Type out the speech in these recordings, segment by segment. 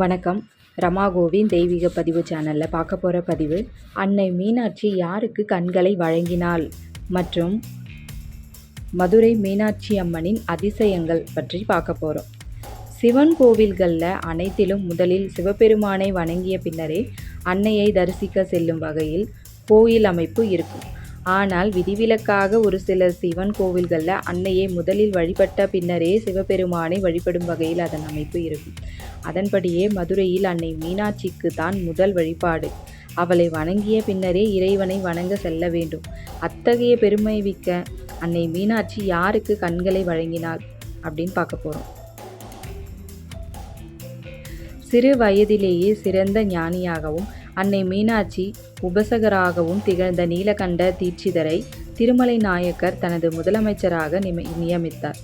வணக்கம். ரமா கோவிந்த் தெய்வீக பதிவு சேனலில் பார்க்க போகிற பதிவு அன்னை மீனாட்சி யாருக்கு கண்களை வழங்கினாள்? மற்றும் மதுரை மீனாட்சி அம்மனின் அதிசயங்கள் பற்றி பார்க்க போகிறோம் சிவன் கோவில்களில் அனைத்திலும் முதலில் சிவபெருமானை வணங்கிய பின்னரே அன்னையை தரிசிக்க செல்லும் வகையில் கோயில் அமைப்பு இருக்கும். ஆனால் விதிவிலக்காக ஒரு சில சிவன் கோவில்களில் அன்னையை முதலில் வழிபட்ட பின்னரே சிவபெருமானை வழிபடும் வகையில் அதன் அமைப்பு இருக்கும். அதன்படியே மதுரையில் அன்னை மீனாட்சிக்கு தான் முதல் வழிபாடு. அவளை வணங்கிய பின்னரே இறைவனை வணங்க செல்ல வேண்டும். அத்தகைய பெருமை மிக்க அன்னை மீனாட்சி யாருக்கு கண்களை வழங்கினாள் அப்படின்னு பார்க்க போகிறோம் சிறு வயதிலேயே சிறந்த ஞானியாகவும் அன்னை மீனாட்சி உபசகராகவும் திகழ்ந்த நீலகண்ட தீட்சிதரை திருமலை நாயக்கர் தனது முதலமைச்சராக நியமித்தார்.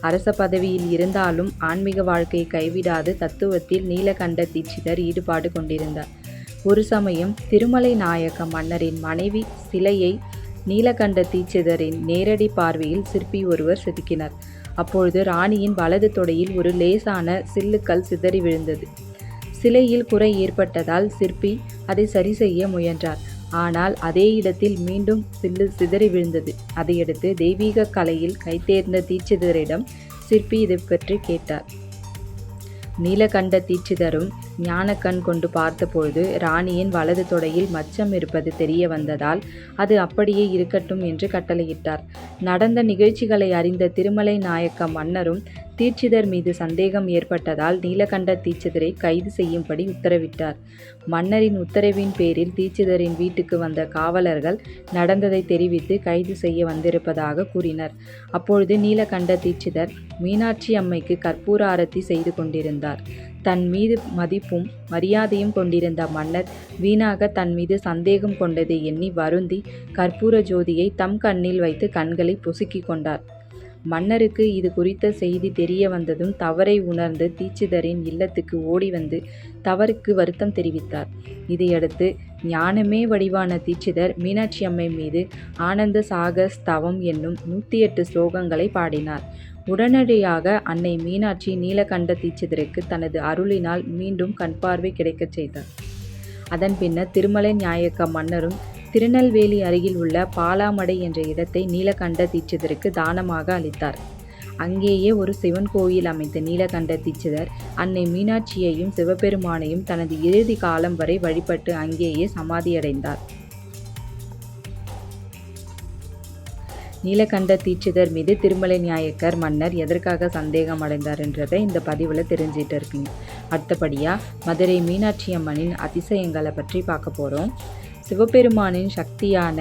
அரச பதவியில் இருந்தாலும் ஆன்மீக வாழ்க்கையை கைவிடாது தத்துவத்தில் நீலகண்ட தீட்சிதர் ஈடுபாடு கொண்டிருந்தார். ஒரு சமயம் திருமலை நாயக்க மன்னரின் மனைவி சிலையை நீலகண்ட தீட்சிதரின் நேரடி பார்வையில் சிற்பி ஒருவர் செதுக்கினார். அப்பொழுது ராணியின் வலது தொடையில் ஒரு லேசான சில்லுக்கல் சிதறி விழுந்தது. சிலையில் குறை ஏற்பட்டதால் சிற்பி அதை சரி செய்ய முயன்றார். ஆனால் அதே இடத்தில் மீண்டும் சில்லு சிதறி விழுந்தது. அதையடுத்து தெய்வீக கலையில் கைத்தேர்ந்த தீட்சிதரிடம் சிற்பி இதை பற்றி கேட்டார். நீலகண்ட தீட்சிதரும் ஞானக்கண் கொண்டு பார்த்தபொழுது ராணியின் வலது தொடையில் மச்சம் இருப்பது தெரிய வந்ததால் அது அப்படியே இருக்கட்டும் என்று கட்டளையிட்டார். நடந்த நிகழ்ச்சிகளை அறிந்த திருமலை நாயக்க மன்னரும் தீட்சிதர் மீது சந்தேகம் ஏற்பட்டதால் நீலகண்ட தீட்சிதரை கைது செய்யும்படி உத்தரவிட்டார். மன்னரின் உத்தரவின் பேரில் தீட்சிதரின் வீட்டுக்கு வந்த காவலர்கள் நடந்ததை தெரிவித்து கைது செய்ய வந்திருப்பதாக கூறினர். அப்பொழுது நீலகண்ட தீட்சிதர் மீனாட்சி அம்மைக்கு கற்பூர ஆரத்தி செய்து கொண்டிருந்தார். தன் மீது மதிப்பும் மரியாதையும் கொண்டிருந்த மன்னர் வீணாக தன் மீது சந்தேகம் கொண்டதை எண்ணி வருந்தி கற்பூர ஜோதியை தம் கண்ணில் வைத்து கண்களை பொசுக்கிக் கொண்டார். மன்னருக்கு இது குறித்த செய்தி தெரிய வந்ததும் தவறை உணர்ந்து தீட்சிதரின் இல்லத்துக்கு ஓடி வந்து தவறுக்கு வருத்தம் தெரிவித்தார். இதையடுத்து ஞானமே வடிவான தீட்சிதர் மீனாட்சி அம்மை மீது ஆனந்த சாகஸ் ஸ்தவம் என்னும் நூற்றி எட்டு ஸ்லோகங்களை பாடினார். உடனடியாக அன்னை மீனாட்சி நீலகண்ட தீட்சிதருக்கு தனது அருளினால் மீண்டும் கண்பார்வை கிடைக்கச் செய்தார். அதன் பின்னர் திருமலை நாயக்க மன்னரும் திருநெல்வேலி அருகில் உள்ள பாலாமடை என்ற இடத்தை நீலகண்ட தீட்சிதருக்கு தானமாக அளித்தார். அங்கேயே ஒரு சிவன் கோயில் அமைத்த நீலகண்ட தீட்சிதர் அன்னை மீனாட்சியையும் சிவபெருமானையும் தனது இறுதி காலம் வரை வழிபட்டு அங்கேயே சமாதியடைந்தார். நீலகண்ட தீட்சிதர் மீது திருமலை நாயக்கர் மன்னர் எதற்காக சந்தேகம் அடைந்தார் என்றதை இந்த பதிவில் தெரிஞ்சிட்டு இருக்கீங்க. அடுத்தபடியாக மதுரை மீனாட்சி அம்மனின் அதிசயங்களை பற்றி பார்க்க போகிறோம் சிவபெருமானின் சக்தியான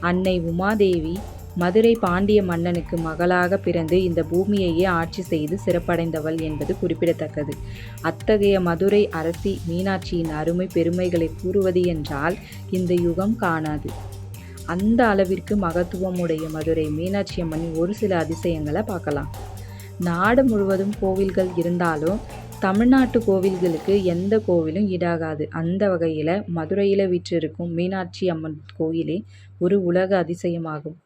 அன்னை உமாதேவி மதுரை பாண்டிய மன்னனுக்கு மகளாக பிறந்து இந்த பூமியையே ஆட்சி செய்து சிறப்படைந்தவள் என்பது குறிப்பிடத்தக்கது. அத்தகைய மதுரை அரசி மீனாட்சியின் அருமை பெருமைகளை கூறுவது என்றால் இந்த யுகம் காணாது. அந்த அளவிற்கு மகத்துவமுடைய மதுரை மீனாட்சி அம்மனின் ஒரு சில அதிசயங்களை பார்க்கலாம். நாடு முழுவதும் கோவில்கள் இருந்தாலும் தமிழ்நாட்டு கோவில்களுக்கு எந்த கோவிலும் ஈடாகாது அந்த வகையில் மதுரையில் வீற்றிருக்கும் மீனாட்சி அம்மன் கோயிலே ஒரு உலக அதிசயமாகும்.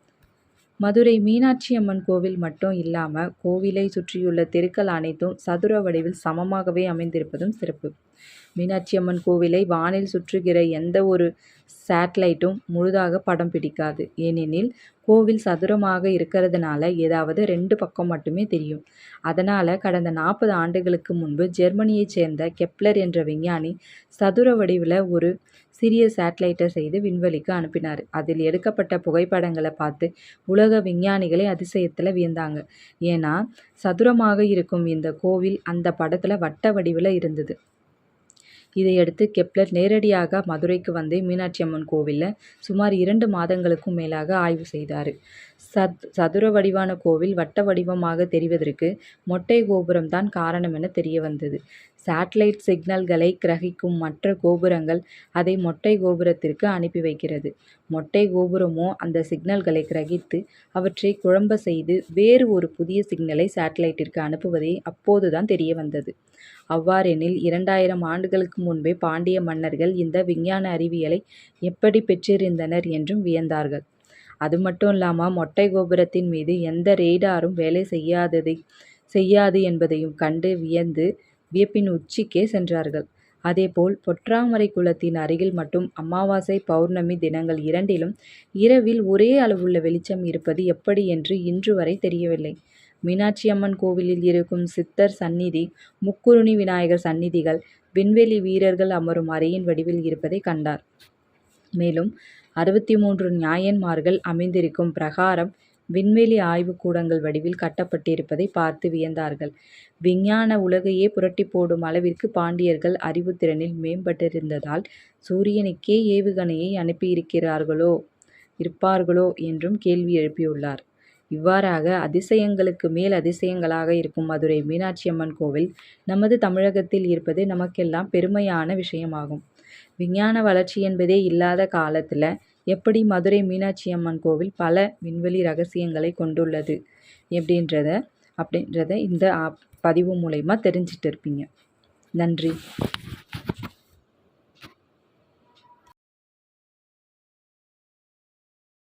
மதுரை மீனாட்சி அம்மன் கோவில் மட்டும் இல்லாமல் கோவிலை சுற்றியுள்ள தெருக்கள் அனைத்தும் சதுர வடிவில் சமமாகவே அமைந்திருப்பதும் சிறப்பு. மீனாட்சி அம்மன் கோவிலை வானில் சுற்றுகிற எந்த ஒரு சேட்டலைட்டும் முழுதாக படம் பிடிக்காது. ஏனெனில் கோவில் சதுரமாக இருக்கிறதுனால ஏதாவது ரெண்டு பக்கம் மட்டுமே தெரியும். அதனால் கடந்த நாற்பது ஆண்டுகளுக்கு முன்பு ஜெர்மனியைச் சேர்ந்த கெப்லர் என்ற விஞ்ஞானி சதுர வடிவில் ஒரு சிறிய சேட்டலைட்டை செய்து விண்வெளிக்கு அனுப்பினார். அதில் எடுக்கப்பட்ட புகைப்படங்களை பார்த்து உலக விஞ்ஞானிகளை அதிசயத்தில் வியந்தாங்க. ஏன்னா சதுரமாக இருக்கும் இந்த கோவில் அந்த படத்தில் வட்ட வடிவில் இருந்தது. இதையடுத்து கெப்லர் நேரடியாக மதுரைக்கு வந்து மீனாட்சி அம்மன் கோவிலில் சுமார் இரண்டு மாதங்களுக்கும் மேலாக ஆய்வு செய்தார். சத் சதுர வடிவான கோவில் வட்ட வடிவமாக தெரிவதற்கு மொட்டை கோபுரம் தான் காரணம் என தெரிய வந்தது. சேட்டலைட் சிக்னல்களை கிரகிக்கும் மற்ற கோபுரங்கள் அதை மொட்டை கோபுரத்திற்கு அனுப்பி வைக்கிறது. மொட்டை கோபுரமோ அந்த சிக்னல்களை கிரகித்து அவற்றை குழம்ப செய்து வேறு ஒரு புதிய சிக்னலை சேட்டலைட்டிற்கு அனுப்புவதே அப்போதுதான் தெரிய வந்தது. அவ்வாறெனில் இரண்டாயிரம் ஆண்டுகளுக்கு முன்பே பாண்டிய மன்னர்கள் இந்த விஞ்ஞான அறிவியலை எப்படி பெற்றிருந்தனர் என்றும் வியந்தார்கள். அது மட்டும் இல்லாமல் மொட்டை கோபுரத்தின் மீது எந்த ரேடாரும் வேலை செய்யாததை செய்யாது என்பதையும் கண்டு வியந்து வியப்பின் உச்சிக்கே சென்றார்கள். அதேபோல் பொற்றாமரை குளத்தின் அருகில் மட்டும் அமாவாசை பௌர்ணமி தினங்கள் இரண்டிலும் இரவில் ஒரே அளவுள்ள வெளிச்சம் இருப்பது எப்படி என்று இன்று வரை தெரியவில்லை. மீனாட்சியம்மன் கோவிலில் இருக்கும் சித்தர் சந்நிதி முக்குருணி விநாயகர் சந்நிதிகள் விண்வெளி வீரர்கள் அமரும் அறையின் வடிவில் இருப்பதை கண்டார். மேலும் அறுபத்தி மூன்று நியாயன்மார்கள் அமைந்திருக்கும் பிரகாரம் விண்வெளி ஆய்வுக்கூடங்கள் வடிவில் கட்டப்பட்டிருப்பதை பார்த்து வியந்தார்கள். விஞ்ஞான உலகையே புரட்டி போடும் அளவிற்கு பாண்டியர்கள் அறிவுத்திறனில் மேம்பட்டிருந்ததால் சூரியனுக்கே ஏவுகணையை அனுப்பியிருக்கிறார்களோ இருப்பார்களோ என்றும் கேள்வி எழுப்பியுள்ளார். இவ்வாறாக அதிசயங்களுக்கு மேல் அதிசயங்களாக இருக்கும் மதுரை மீனாட்சி அம்மன் கோவில் நமது தமிழகத்தில் இருப்பது நமக்கெல்லாம் பெருமையான விஷயமாகும். விஞ்ஞான வளர்ச்சி என்பதே இல்லாத காலத்தில் எப்படி மதுரை மீனாட்சி அம்மன் கோவில் பல விண்வெளி ரகசியங்களை கொண்டுள்ளது எப்படின்றத அப்படின்றத இந்த பதிவு மூலயமா தெரிஞ்சுட்டு இருப்பீங்க. நன்றி.